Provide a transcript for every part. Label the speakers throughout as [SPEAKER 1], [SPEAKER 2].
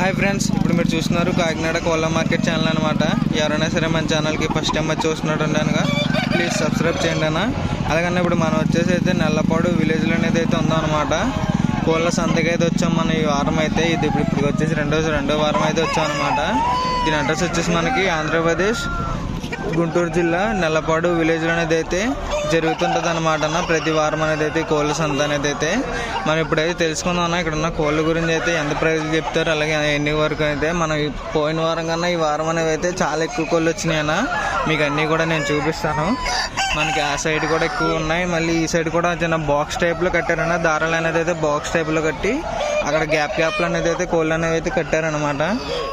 [SPEAKER 1] Hi friends ఇప్పుడు మీరు చూస్తున్నారు కాకినాడ కోళ్ళ మార్కెట్ ఛానల్ అనమాట ఎవరైనా సరే మన ఛానల్కి ఫస్ట్ టైం వచ్చి చూస్తున్నట్టు ఉండనుగా. ప్లీజ్ సబ్స్క్రైబ్ చేయండి అన్న. అలాగనే ఇప్పుడు మనం వచ్చేసి అయితే నల్లపాడు విలేజ్లో అనేది అయితే ఉందాం అనమాట కోళ్ళ సంతకి అయితే వచ్చాం మనం ఈ వారం అయితే. ఇది ఇప్పుడు ఇప్పుడు వచ్చేసి రెండో రెండో వారం అయితే వచ్చాం అనమాట దీని అడ్రస్ వచ్చేసి మనకి ఆంధ్రప్రదేశ్ గుంటూరు జిల్లా నెల్లపాడు విలేజ్లో అనేది అయితే. జరుగుతుంటుంది అనమాట అన్న ప్రతి వారం అనేది అయితే కోళ్ళ సంత అనేది అయితే మనం ఇప్పుడైతే తెలుసుకుందాం అన్న ఇక్కడ ఉన్న కోళ్ళ గురించి అయితే ఎంత ప్రైజ్లు చెప్తారు అలాగే ఎన్ని వరకు అయితే మనం పోయిన వారం కన్నా ఈ వారం అనేవి అయితే చాలా ఎక్కువ కోళ్ళు వచ్చినాయి అన్న మీకు అన్నీ కూడా నేను చూపిస్తాను. మనకి ఆ సైడ్ కూడా ఎక్కువ ఉన్నాయి. మళ్ళీ ఈ సైడ్ కూడా చిన్న బాక్స్ టైప్లో కట్టారన్న దారాలు అనేది అయితే బాక్స్ టైప్లో కట్టి అక్కడ గ్యాప్ గ్యాప్లు అనేది అయితే కోళ్ళు అనేవి అయితే కట్టారనమాట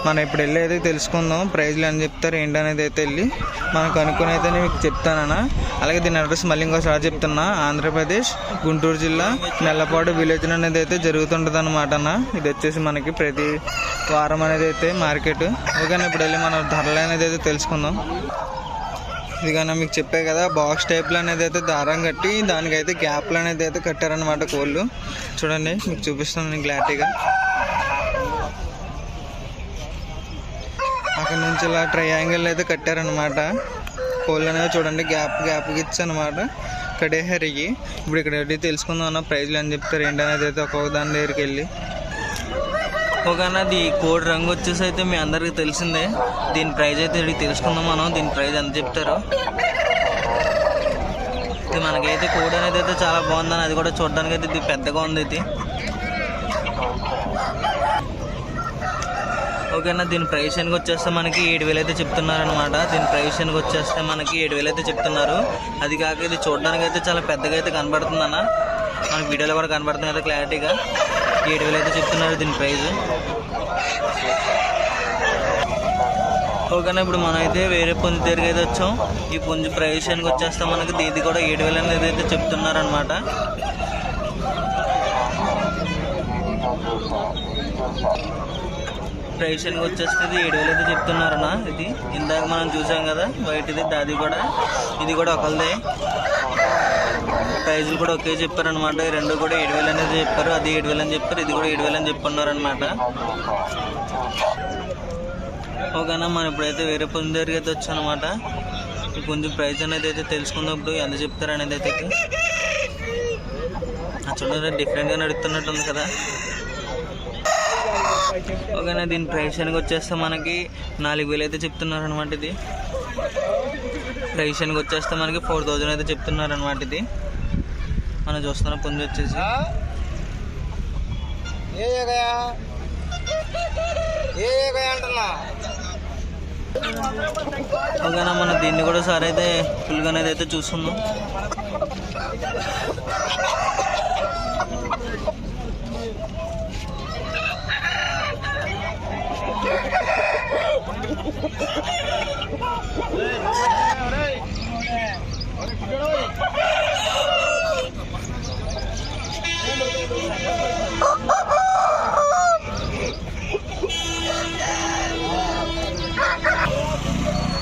[SPEAKER 1] మనం ఇప్పుడు వెళ్ళి అయితే తెలుసుకుందాం ప్రైజ్లు అని చెప్తారు ఏంటి అనేది అయితే వెళ్ళి మనం కనుక్కొని అయితే నేను మీకు చెప్తానన్నా. అలాగే దీని అడ్రస్ మళ్ళీ ఇంకోసారి చెప్తున్నా. ఆంధ్రప్రదేశ్ గుంటూరు జిల్లా నెల్లపాడు విలేజ్ అనేది అయితే జరుగుతుంటుంది అనమాట అన్న. ఇది వచ్చేసి మనకి ప్రతి వారం అనేది అయితే మార్కెట్. ఓకేనా ఇప్పుడు వెళ్ళి మనం ధరలు అనేది అయితే తెలుసుకుందాం. ఇదిగన్నా మీకు చెప్పే కదా బాక్స్ టైప్లో అనేది అయితే దారం కట్టి దానికైతే గ్యాప్లు అనేది అయితే కట్టారనమాట కోళ్ళు. చూడండి మీకు చూపిస్తాను నేను క్లారిటీగా. అక్కడ నుంచి ఇలా ట్రయాంగిల్ అయితే కట్టారనమాట కోళ్ళు అనేవి చూడండి గ్యాప్ గ్యాప్ ఇచ్చి అనమాట కడేహరికి ఇప్పుడు ఇక్కడ వెళ్ళి తెలుసుకుందాం అన్న ప్రైజ్లు అని చెప్తారు ఏంటనేది అయితే ఒక్కొక్క దాని దగ్గరికి వెళ్ళి. ఒకనది కోడి రంగు వచ్చేసి అయితే మీ అందరికి తెలిసిందే. దీని ప్రైజ్ అయితే ఇక్కడికి తెలుసుకుందాం మనం. దీని ప్రైజ్ ఎంత చెప్తారు? ఇది మనకైతే కోడి అనేది అయితే చాలా బాగుందని అది కూడా చూడడానికి అయితే ఇది పెద్దగా ఉంది ఇది. ఓకేనా దీని ప్రైస్ వచ్చేస్తే మనకి ఏడు వేలు అయితే చెప్తున్నారు అనమాట దీని ప్రైస్ వచ్చేస్తే మనకి ఏడు వేలు అయితే చెప్తున్నారు. అది కాక ఇది చూడడానికి అయితే చాలా పెద్దగా అయితే కనబడుతుంది అన్న మనకి వీడియోలో కూడా కనబడుతుంది కదా క్లారిటీగా. ఏడు వేలు అయితే చెప్తున్నారు దీని ప్రైస్ ఓకేనా ఇప్పుడు మనమైతే వేరే పుంజు దగ్గరికి అయితే వచ్చాం. ఈ పుంజు ప్రైస్ వచ్చేస్తే మనకి దీది కూడా ఏడు వేలు అనేది అయితే చెప్తున్నారనమాట ప్రైస్ వచ్చేస్తుంది. ఏడు వేలు అయితే చెప్తున్నారనా ఇది ఇందాక మనం చూసాం కదా బయటది అది కూడా. ఇది కూడా ఒకరిదే ప్రైజులు కూడా ఒకే చెప్పారనమాట ఈ రెండు కూడా ఏడు వేలు అనేది చెప్పారు. అది ఏడు వేలు అని చెప్పారు. ఇది కూడా ఏడు వేలు అని చెప్పున్నారు అనమాట ఓకేనా మనం ఇప్పుడైతే వేరే పొంది దగ్గరికి అయితే వచ్చానమాట ఈ కొంచెం ప్రైస్ అనేది అయితే తెలుసుకుందాం ఇప్పుడు ఎంత చెప్తారు అనేది అయితే చూడండి డిఫరెంట్గా నడుస్తున్నట్టు ఉంది కదా. ఓకేనా దీని ప్రైస్ అనేది వచ్చేస్తే మనకి నాలుగు వేలు అయితే చెప్తున్నారు అనమాట ఇది. ప్రైస్ అనేది వచ్చేస్తే మనకి ఫోర్ థౌజండ్ అయితే చెప్తున్నారు అనమాట ఇది. మనం చూస్తున్న పుంజు వచ్చేసి. ఓకేనా మనం దీన్ని కూడా సార్ అయితే ఫుల్గా అనేది అయితే చూస్తున్నాం.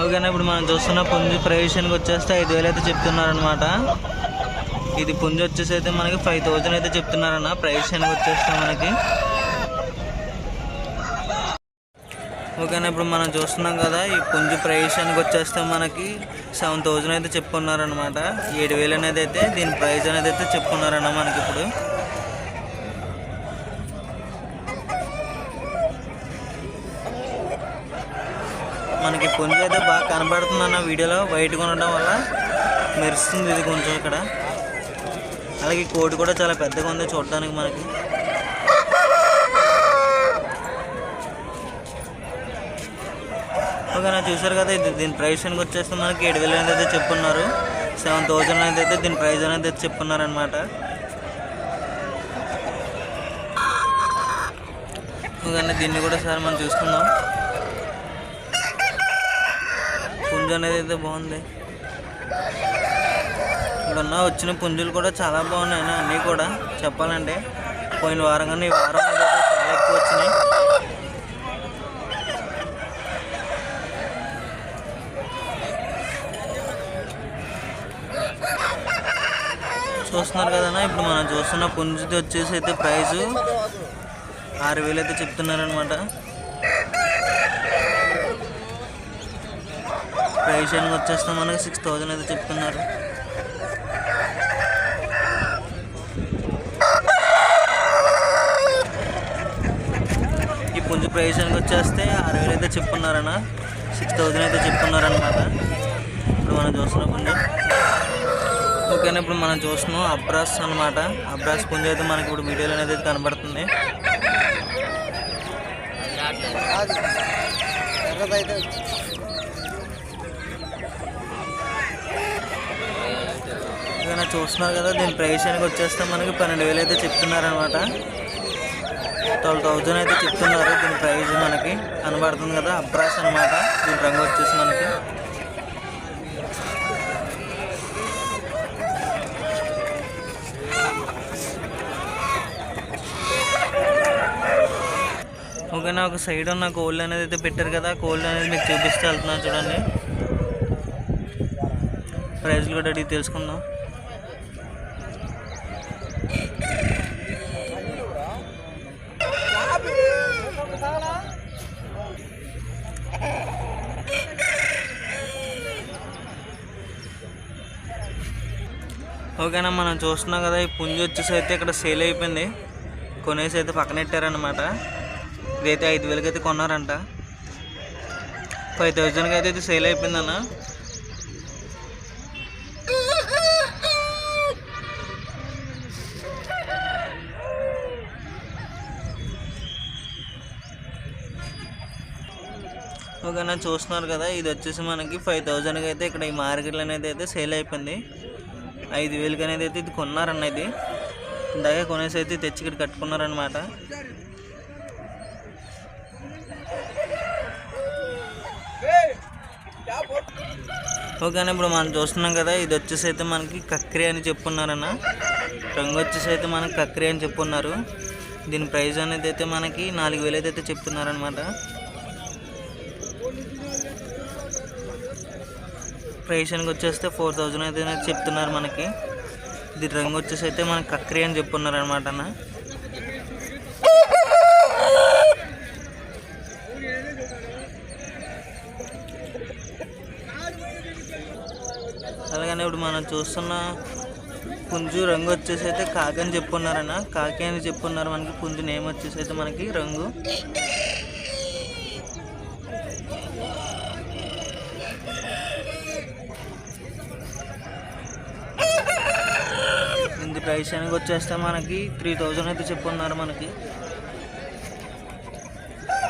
[SPEAKER 1] ఓకేనా ఇప్పుడు మనం చూస్తున్న పుంజు ప్రవేశానికి వచ్చేస్తే ఐదు వేలు అయితే చెప్తున్నారనమాట ఇది పుంజు వచ్చేసి అయితే మనకి ఫైవ్ థౌజండ్ అయితే చెప్తున్నారన్న ప్రవేశానికి వచ్చేస్తే మనకి. ఓకేనా ఇప్పుడు మనం చూస్తున్నాం కదా ఈ పుంజు ప్రవేశానికి వచ్చేస్తే మనకి సెవెన్ థౌజండ్ అయితే చెప్పుకున్నారనమాట ఏడు వేలు అనేది అయితే దీని ప్రైస్ అనేది అయితే చెప్పుకున్నారన్న మనకి ఇప్పుడు. మనకి పుంజు అయితే బాగా కనబడుతుంది అన్న వీడియోలో వైట్గా ఉండడం వల్ల మెరుస్తుంది ఇది కొంచెం ఇక్కడ. అలాగే ఈ కోడి కూడా చాలా పెద్దగా ఉంది చూడడానికి మనకి. ఓకేనా చూసారు కదా ఇది దీని ప్రైస్ అనేది వచ్చేస్తే మనకి ఏడు వేలు అనేది అయితే చెప్పున్నారు. సెవెన్ థౌజండ్ అనేది అయితే దీని ప్రైస్ అనేది అయితే చెప్పున్నారు అనమాట ఓకేనా దీన్ని కూడా సార్ మనం చూసుకుందాం. పుంజు అనేది అయితే బాగుంది. ఇప్పుడున్న వచ్చిన పుంజులు కూడా చాలా బాగున్నాయి అన్నీ కూడా చెప్పాలంటే. పోయిన వారం కానీ ఈ వారం అయితే చాలా ఎక్కువ వచ్చినాయి. చూస్తున్నారు కదన్నా? ఇప్పుడు మనం చూస్తున్న పుంజుది వచ్చేసి అయితే ప్రైజు. ఆరు వేలు అయితే చెప్తున్నారనమాట ప్రైజ్ అని వచ్చేస్తే మనకి. సిక్స్ థౌజండ్ అయితే చెప్తున్నారు. ఈ పుంజు ప్రైజ్ అని వచ్చేస్తే ఆరు వేలు అయితే చెప్పున్నారన్న సిక్స్ థౌజండ్ అయితే చెప్తున్నారనమాట ఇప్పుడు మనం చూస్తున్న పుంజు. ఓకేనా ఇప్పుడు మనం చూస్తున్నాం అబ్రాస్ అన్నమాట. అబ్రాస్ పుంజ అయితే మనకి ఇప్పుడు వీడియోలో అనేది కనబడుతుంది. ఏదైనా చూస్తున్నారు కదా దీని ప్రైస్ అనేది వచ్చేస్తే మనకి పన్నెండు వేలు అయితే చెప్తున్నారనమాట ట్వెల్వ్ థౌజండ్ అయితే చెప్తున్నారు దీని ప్రైస్ మనకి కనబడుతుంది కదా అబ్రాస్ అనమాట దీని రంగు వచ్చేసి మనకి ఓకేనా ఒక సైడ్ ఉన్న కోల్డ్ అనేది అయితే పెట్టారు కదా. కోల్డ్ అనేది మీకు చూపిస్తే వెళ్తున్నాను చూడండి. ప్రైజ్లు కూడా అడిగి తెలుసుకుందాం. ఓకేనా మనం చూస్తున్నాం కదా ఈ పుంజి వచ్చేసి అయితే ఇక్కడ సేల్ అయిపోయింది. కొనేసి అయితే పక్కనెట్టారనమాట ఇదైతే ఐదు వేలకి అయితే కొన్నారంట ఫైవ్ థౌజండ్కి అయితే ఇది సేల్ అయిపోయిందన్న. ఓకేనా చూస్తున్నారు కదా ఇది వచ్చేసి మనకి ఫైవ్ థౌజండ్కి అయితే ఇక్కడ ఈ మార్కెట్లో అనేది అయితే సేల్ అయిపోయింది. ఐదు వేలకి అనేది అయితే ఇది కొన్నారన్న ఇది. ఇంతగా కొనేసి అయితే తెచ్చి ఇక్కడ కట్టుకున్నారనమాట ఓకేనా ఇప్పుడు మనం చూస్తున్నాం కదా ఇది వచ్చేసి అయితే మనకి కక్రి అని చెప్పున్నారన్న. రంగు వచ్చేసి అయితే మనకి కక్రి అని చెప్పున్నారు. దీని ప్రైస్ అనేది అయితే మనకి నాలుగు వేలు అయితే చెప్తున్నారనమాట ప్రైస్ వచ్చేస్తే ఫోర్ థౌజండ్ అయితే చెప్తున్నారు మనకి. దీని రంగు వచ్చేసి అయితే మనకి కక్రి అని చెప్పున్నారు అనమాట అన్న అలాగనే ఇప్పుడు మనం చూస్తున్న పుంజు రంగు వచ్చేసి అయితే కాకి అని చెప్పున్నారన్న. కాకి అని చెప్పున్నారు మనకి. పుంజు నేమ్ వచ్చేసి అయితే మనకి రంగు. ఇంది ప్రైస్ అనేది వచ్చేస్తే మనకి త్రీ థౌజండ్ అయితే చెప్పున్నారు మనకి.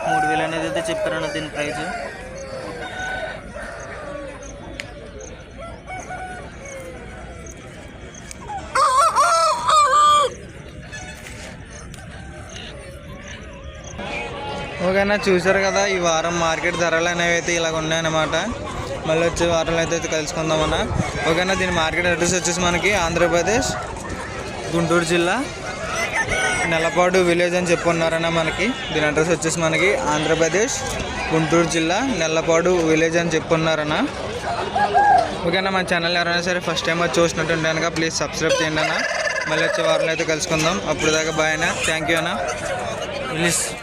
[SPEAKER 1] మూడు వేలు అనేది అయితే చెప్పారన్న దీని ప్రైస్
[SPEAKER 2] ఓకేనా చూసారు కదా ఈ వారం మార్కెట్ ధరలు అనేవి అయితే ఇలాగ ఉన్నాయన్నమాట. మళ్ళీ వచ్చే వారంలో అయితే కలుసుకుందామన్నా. ఓకేనా దీని మార్కెట్ అడ్రస్ వచ్చేసి మనకి ఆంధ్రప్రదేశ్ గుంటూరు జిల్లా నెలపాడు విలేజ్ అని చెప్పున్నారన్న మనకి. దీని అడ్రస్ వచ్చేసి మనకి ఆంధ్రప్రదేశ్ గుంటూరు జిల్లా నెల్లపాడు విలేజ్ అని చెప్పున్నారన్న. ఓకేనా మన ఛానల్ ఎవరైనా సరే ఫస్ట్ టైం వచ్చి చూసినట్టుంటే కనుక ప్లీజ్ సబ్స్క్రైబ్ చేయండి అన్న. మళ్ళీ వచ్చే వారంలో అయితే కలుసుకుందాం. అప్పుడు దాకా బాయ్ అన్న. థ్యాంక్ యూ అన్న.
[SPEAKER 1] ప్లీజ్.